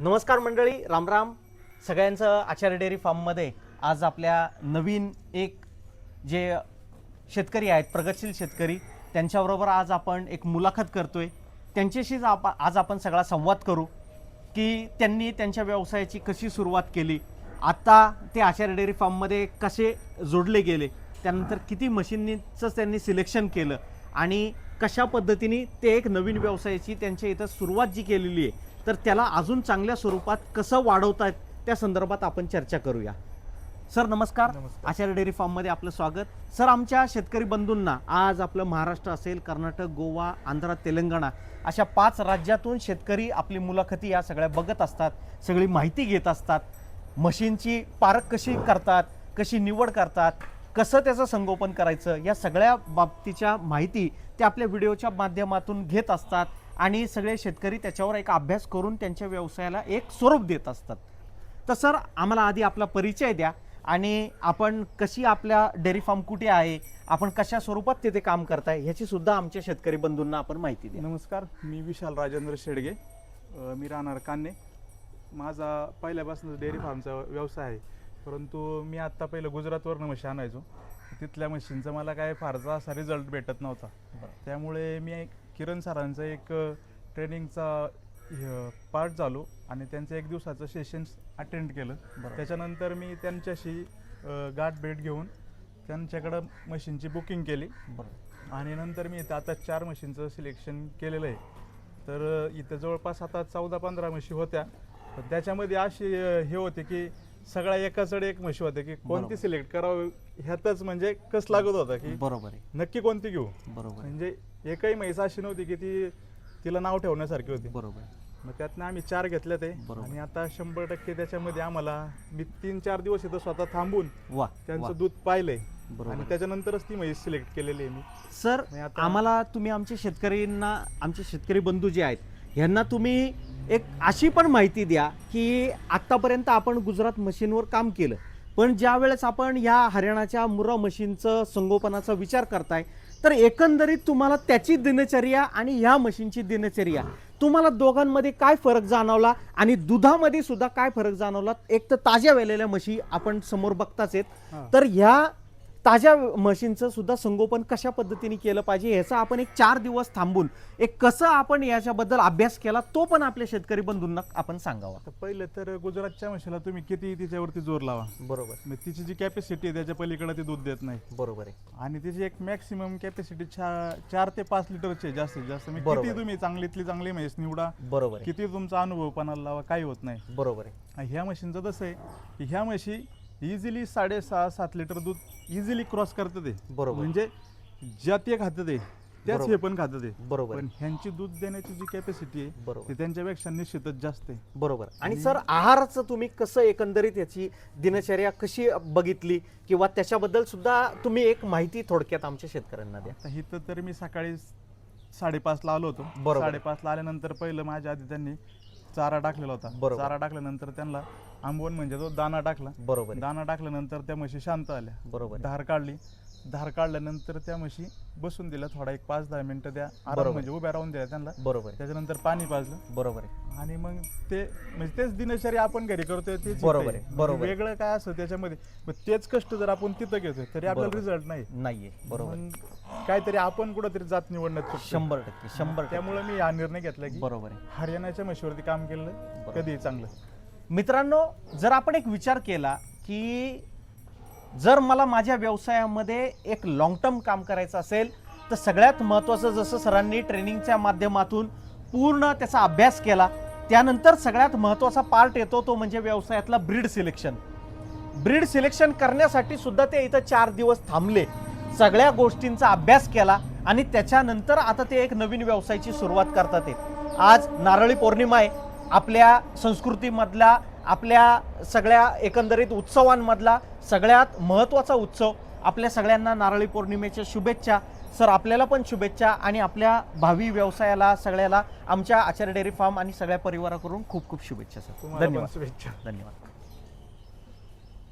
नमस्कार मंडळी रामराम सगळ्यांचं आचार्य डेअरी फार्ममध्ये आज आपल्या नवीन एक जे शेतकरी आहेत प्रगतशील शेतकरी त्यांच्याबरोबर आज आपण एक मुलाखत करतोय. त्यांच्याशीच आप आज आपण सगळा संवाद करू की त्यांनी त्यांच्या व्यवसायाची कशी सुरुवात केली आत्ता ते आचार्य डेअरी फार्ममध्ये कसे जोडले गेले त्यानंतर किती मशीननीचं त्यांनी सिलेक्शन केलं आणि कशा पद्धतीने ते एक नवीन व्यवसायाची त्यांच्या इथं सुरुवात जी केलेली आहे तर त्याला अजून चांगल्या स्वरूपात कसं वाढवतायत त्या संदर्भात आपण चर्चा करूया. सर नमस्कार. आचार्य डेअरी फार्ममध्ये आपलं स्वागत. सर आमच्या शेतकरी बंधूंना आज आपलं महाराष्ट्र असेल कर्नाटक गोवा आंध्र तेलंगणा अशा पाच राज्यातून शेतकरी आपली मुलाखती या सगळ्या बघत असतात सगळी माहिती घेत असतात. मशीनची पारख कशी करतात कशी निवड करतात कसं त्याचं संगोपन करायचं या सगळ्या बाबतीच्या माहिती ते आपल्या व्हिडिओच्या माध्यमातून घेत असतात. आणि सगळे शेतकरी त्याच्यावर एक अभ्यास करून त्यांच्या व्यवसायाला एक स्वरूप देत असतात. तर सर आम्हाला आधी आपला परिचय द्या आणि आपण कशी आपल्या डेअरी फार्म कुठे आहे आपण कशा स्वरूपात तिथे काम करताय ह्याची सुद्धा आमच्या शेतकरी बंधूंना आपण माहिती द्या. नमस्कार मी विशाल राजेंद्र शेडगे मी राहणार कान्हे. माझा पहिल्यापासून डेअरी फार्मचा व्यवसाय आहे परंतु मी आत्ता पहिलं गुजरातवरनं म्हशी आणायचो. तिथल्या मशीनचा मला काय फारसा असा रिझल्ट भेटत नव्हता. त्यामुळे मी एक किरण सरांचा एक ट्रेनिंगचा पार्ट झालो आणि त्यांचं एक दिवसाचं सेशन्स अटेंड केलं. त्याच्यानंतर मी त्यांच्याशी गाठ भेट घेऊन त्यांच्याकडं मशीनची बुकिंग केली. आणि नंतर मी इथं आता चार म्हशींचं सिलेक्शन केलेलं आहे. तर इथं जवळपास आता चौदा पंधरा म्हशी होत्या. पण त्याच्यामध्ये अशी हे होते की सगळ्या एकाचडे एक म्हशी होते की. कोणती सिलेक्ट करावं ह्यातच म्हणजे कस लागत होता की बरोबर नक्की कोणती घेऊ. बरोबर म्हणजे एकही म्हैस अशी नव्हती की ती तिला नाव ठेवण्यासारखी होती बरोबर. मग त्यातनं आम्ही चार घेतल्या ते बरोबर. आणि आता शंभर टक्के त्याच्यामध्ये आम्हाला मी तीन चार दिवस इथं स्वतः थांबून वा. त्यांचं दूध पाहिलंय बरोबर आणि त्याच्यानंतरच ती म्हैस सिलेक्ट केलेली आहे मी सर आता- आम्हाला तुम्ही आमच्या शेतकऱ्यांना आमचे शेतकरी बंधू जे आहेत ह्यांना तुम्ही एक अशी पण माहिती द्या की आत्तापर्यंत आपण गुजरात मशीनवर काम केलं पण ज्या वेळेस आपण ह्या हरियाणाच्या मुरा मशीनचं संगोपनाचा विचार करताय तर एकंदरीत तुम्हाला त्याची दिनचर्या आणि ह्या मशीनची दिनचर्या तुम्हाला दोघांमध्ये काय फरक जाणवला आणि दुधामध्ये सुद्धा काय फरक जाणवला एक तर ताज्या वेलेल्या म्हशी आपण समोर बघताच आहेत. तर ह्या ताज्या म्हशींचं सुद्धा संगोपन कशा पद्धतीने केलं पाहिजे ह्याचा आपण एक चार दिवस थांबून एक कसं आपण याच्याबद्दल अभ्यास केला तो पण आपल्या शेतकरी बंधूंना आपण सांगावा. पहिलं तर गुजरातच्या म्हशीला तुम्ही किती तिच्यावरती जोर लावा. बरोबर. तिची जी कॅपॅसिटी आहे त्याच्या पलीकडे ती दूध देत नाही. बरोबर आहे. आणि तिची एक मॅक्सिमम कॅपॅसिटी चार ते पाच लिटरची आहे जास्तीत जास्त. किती तुम्ही चांगलीतली चांगली म्हैस निवडा. बरोबर किती तुमचा अनुभव पणाला लावा काही होत नाही. बरोबर आहे. ह्या म्हशींचं तसं आहे की ह्या म्हशी इझिली साडेसहा सात लिटर दूध इझिली क्रॉस करतं ते बरोबर. म्हणजे ज्या ते खातं ते त्याच बरोबर. हे पण खातं ते बरोबर पण ह्यांची दूध देण्याची जी कॅपॅसिटी आहे बरोबर. ती त्यांच्यापेक्षा निश्चितच जास्त आहे बरोबर आणि सर आहाराचं तुम्ही कसं एकंदरीत याची दिनचर्या कशी बघितली किंवा त्याच्याबद्दल सुद्धा तुम्ही एक माहिती थोडक्यात आमच्या शेतकऱ्यांना द्या आता इथं तर मी सकाळी साडेपाचला आलो होतो बरोबर. साडेपाचला आल्यानंतर पहिलं माझ्या आधी त्यांनी चारा टाकलेला होता बरोबर. चारा टाकल्यानंतर त्यांना आंबवण म्हणजे तो दाना टाकला बरोबर आहे. दाना टाकल्यानंतर त्या म्हशी शांत आल्या बरोबर आहे. धार काढली धार काढल्यानंतर त्या म्हशी बसून दिल्या थोडा एक पाच दहा मिनिटं द्या बरोबर. आराम म्हणजे उभ्या राहून द्या त्यांना बरोबर आहे. त्याच्यानंतर पाणी पाजलं बरोबर आहे आणि मग ते म्हणजे तेच दिनचर्या आपण घरी करतोय तेच इथं बरोबर आहे. आहे, बरोबर म्हणजे आहे. वेगळं काय असतं त्याच्यामध्ये मग तेच कष्ट जर आपण तिथं घेतोय तरी आपल्याला बरोबर. रिझल्ट नाही नाहीये बरोबर आहे. मग काहीतरी आपण कुठंतरी जात निवडण्यात. शंभर टक्के शंभर टक्के त्यामुळे मी हा निर्णय घेतला की बरोबर आहे हरियाणाच्या म्हशीवरती काम केलं बरोबर. कधी चांगलं मित्रांनो जर आपण एक विचार केला की जर मला माझ्या व्यवसायामध्ये एक लॉंग टर्म काम करायचं असेल तर सगळ्यात महत्त्वाचं जसं सरांनी ट्रेनिंगच्या माध्यमातून पूर्ण त्याचा अभ्यास केला त्यानंतर सगळ्यात महत्त्वाचा पार्ट येतो तो म्हणजे व्यवसायातला ब्रीड सिलेक्शन ब्रीड सिलेक्शन करण्यासाठी सुद्धा ते इथं चार दिवस थांबले. सगळ्या गोष्टींचा अभ्यास केला आणि त्याच्यानंतर आता ते एक नवीन व्यवसायाची सुरुवात करतात ते. आज नारळी पौर्णिमा आहे. आपल्या संस्कृतीमधला आपल्या सगळ्या एकंदरीत उत्सवांमधला सगळ्यात महत्त्वाचा उत्सव आपल्या सगळ्यांना नारळी पौर्णिमेच्या शुभेच्छा. सर आपल्याला पण शुभेच्छा आणि आपल्या भावी व्यवसायाला सगळ्याला आमच्या आचार्य डेअरी फार्म आणि सगळ्या परिवाराकडून खूप खूप शुभेच्छा सर. धन्यवाद. शुभेच्छा. धन्यवाद.